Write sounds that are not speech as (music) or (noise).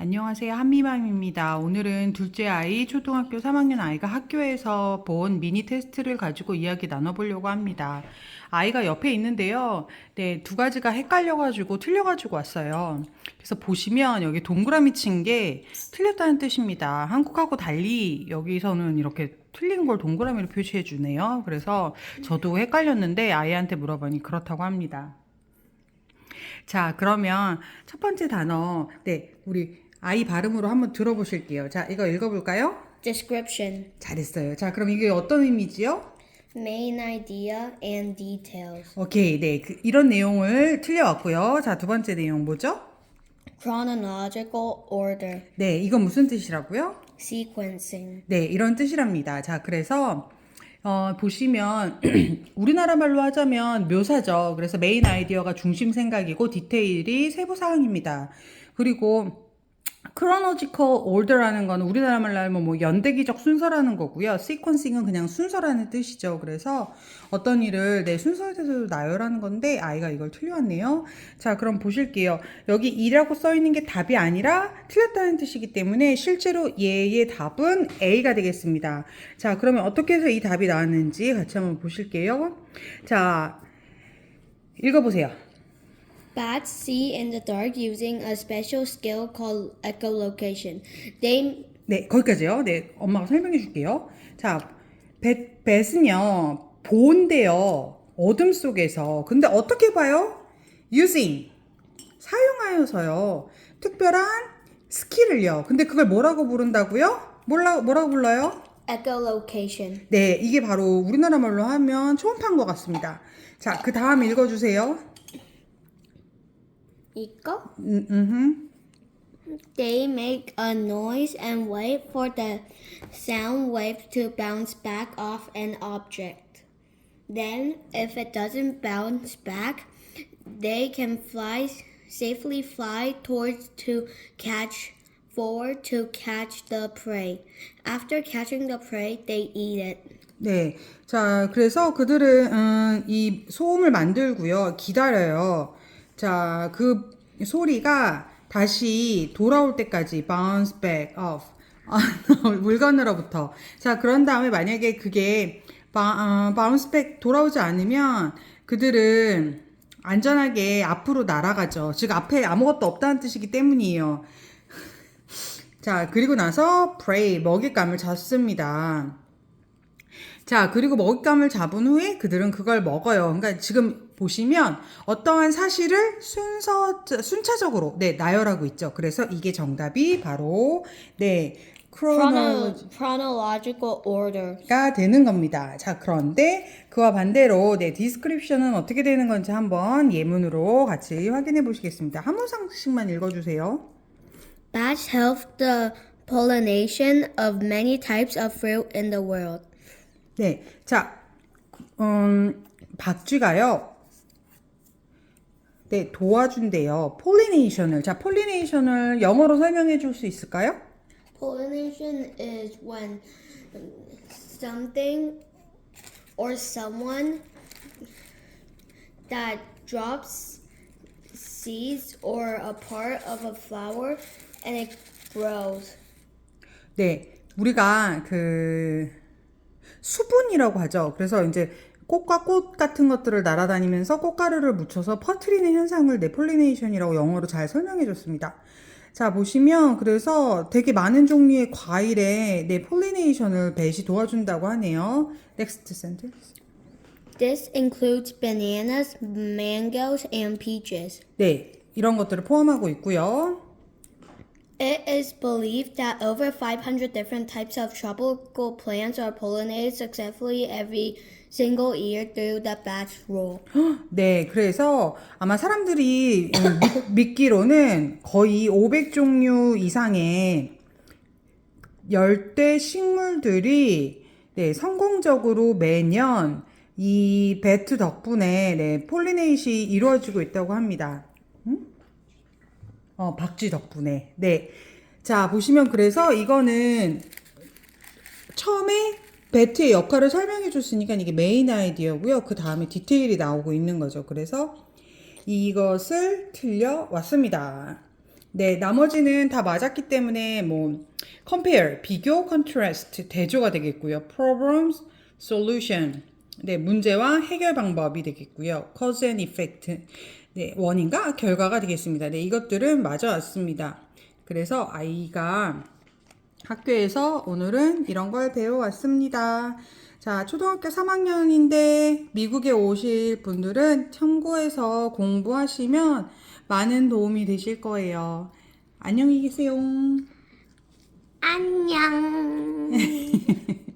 안녕하세요. 한미맘입니다. 오늘은 둘째 아이, 초등학교 3학년 아이가 학교에서 본 미니 테스트를 가지고 이야기 나눠보려고 합니다. 아이가 옆에 있는데요. 네, 두 가지가 헷갈려가지고 틀려가지고 왔어요. 그래서 보시면 여기 동그라미 친 게 틀렸다는 뜻입니다. 한국하고 달리 여기서는 이렇게 틀린 걸 동그라미로 표시해 주네요. 그래서 저도 헷갈렸는데 아이한테 물어보니 그렇다고 합니다. 자, 그러면 첫 번째 단어, 네, 우리 아이 발음으로 한번 들어보실게요. 자, 이거 읽어볼까요? Description 잘했어요. 자, 그럼 이게 어떤 의미지요? Main idea and details. 오케이, 네, 그, 이런 내용을 틀려왔고요. 자, 두 번째 내용 뭐죠? Chronological order. 네, 이건 무슨 뜻이라고요? Sequencing. 네, 이런 뜻이랍니다. 자, 그래서 어, 보시면 (clears throat) 우리나라 말로 하자면 묘사죠. 그래서 메인 아이디어가 중심 생각이고 디테일이 세부 사항입니다. 그리고 chronological order라는 거는 우리나라 말로 하면 뭐 연대기적 순서라는 거고요. sequencing은 그냥 순서라는 뜻이죠. 그래서 어떤 일을 내 순서대로 나열하는 건데 아이가 이걸 틀려왔네요. 자, 그럼 보실게요. 여기 이라고 써 있는 게 답이 아니라 틀렸다는 뜻이기 때문에 실제로 얘의 답은 A가 되겠습니다. 자, 그러면 어떻게 해서 이 답이 나왔는지 같이 한번 보실게요. 자, 읽어보세요. Bats see in the dark using a special skill called echolocation. They 네, 거기까지요. 네, 엄마가 설명해 줄게요. 자, 뱃, 뱃은요, 보온대요. 어둠 속에서. 근데 어떻게 봐요? using. 사용하여서요. 특별한 스킬을요. 근데 그걸 뭐라고 부른다고요? 뭐라, 뭐라고 불러요? echolocation. 네, 이게 바로 우리나라 말로 하면 초음파인 것 같습니다. 자, 그 다음 읽어주세요. 이거? 음, 음, They make a noise and wait for the sound wave to bounce back off an object. Then, if it doesn't bounce back, they can fly safely fly towards to catch forward to catch the prey. After catching the prey, they eat it. 네. 자, 그래서 그들은 음, 이 소음을 만들고요. 기다려요. 자, 그 소리가 다시 돌아올 때까지 bounce back off. 아, (laughs) 물건으로부터. 자, 그런 다음에 만약에 그게 바, 어, bounce back 돌아오지 않으면 그들은 안전하게 앞으로 날아가죠. 즉, 앞에 아무것도 없다는 뜻이기 때문이에요. (laughs) 자, 그리고 나서 prey, 먹잇감을 잡습니다. 자, 그리고 먹잇감을 잡은 후에 그들은 그걸 먹어요. 그러니까 지금 보시면 어떠한 사실을 순서, 순차적으로, 네, 나열하고 있죠. 그래서 이게 정답이 바로, 네, Chrono- chronological order. 되는 겁니다. 자, 그런데 그와 반대로, 네, description은 어떻게 되는 건지 한번 예문으로 같이 확인해 보시겠습니다. 한 문상씩만 읽어주세요. Bats help the pollination of many types of fruit in the world. 네, 자, 음, 박쥐가요. 네, 도와준대요. 폴리네이션을. 자, 폴리네이션을 영어로 설명해 줄 수 있을까요? Pollination is when something or someone that drops seeds or a part of a flower and it grows. 네, 우리가 그 수분이라고 하죠. 그래서 이제 꽃과 꽃 같은 것들을 날아다니면서 꽃가루를 묻혀서 퍼트리는 현상을 네, 폴리네이션이라고 영어로 잘 설명해 줬습니다. 자, 보시면 그래서 되게 많은 종류의 과일에 네, 폴리네이션을 뱃이 도와준다고 하네요. Next sentence. This includes bananas, mangoes, and peaches. 네, 이런 것들을 포함하고 있고요. It is believed that over 500 different types of tropical plants are pollinated successfully every single year through the batch rule. (gasps) 네, 그래서 아마 사람들이 음, 믿- 믿기로는 거의 500종류 이상의 열대 식물들이 네, 성공적으로 매년 이 배트 덕분에 네, 폴리네이션이 이루어지고 있다고 합니다. 음? 어, 박쥐 덕분에. 네. 자, 보시면 그래서 이거는 처음에 배트의 역할을 설명해 줬으니까 이게 메인 아이디어고요. 그 다음에 디테일이 나오고 있는 거죠. 그래서 이것을 틀려 왔습니다. 네, 나머지는 다 맞았기 때문에 뭐 compare, 비교, contrast, 대조가 되겠고요. problems, solution. 네, 문제와 해결 방법이 되겠고요. cause and effect. 네, 원인과 결과가 되겠습니다. 네, 이것들은 맞아 왔습니다. 그래서 아이가 학교에서 오늘은 이런 걸 배워왔습니다. 자, 초등학교 3학년인데 미국에 오실 분들은 참고해서 공부하시면 많은 도움이 되실 거예요. 안녕히 계세요. 안녕. (laughs)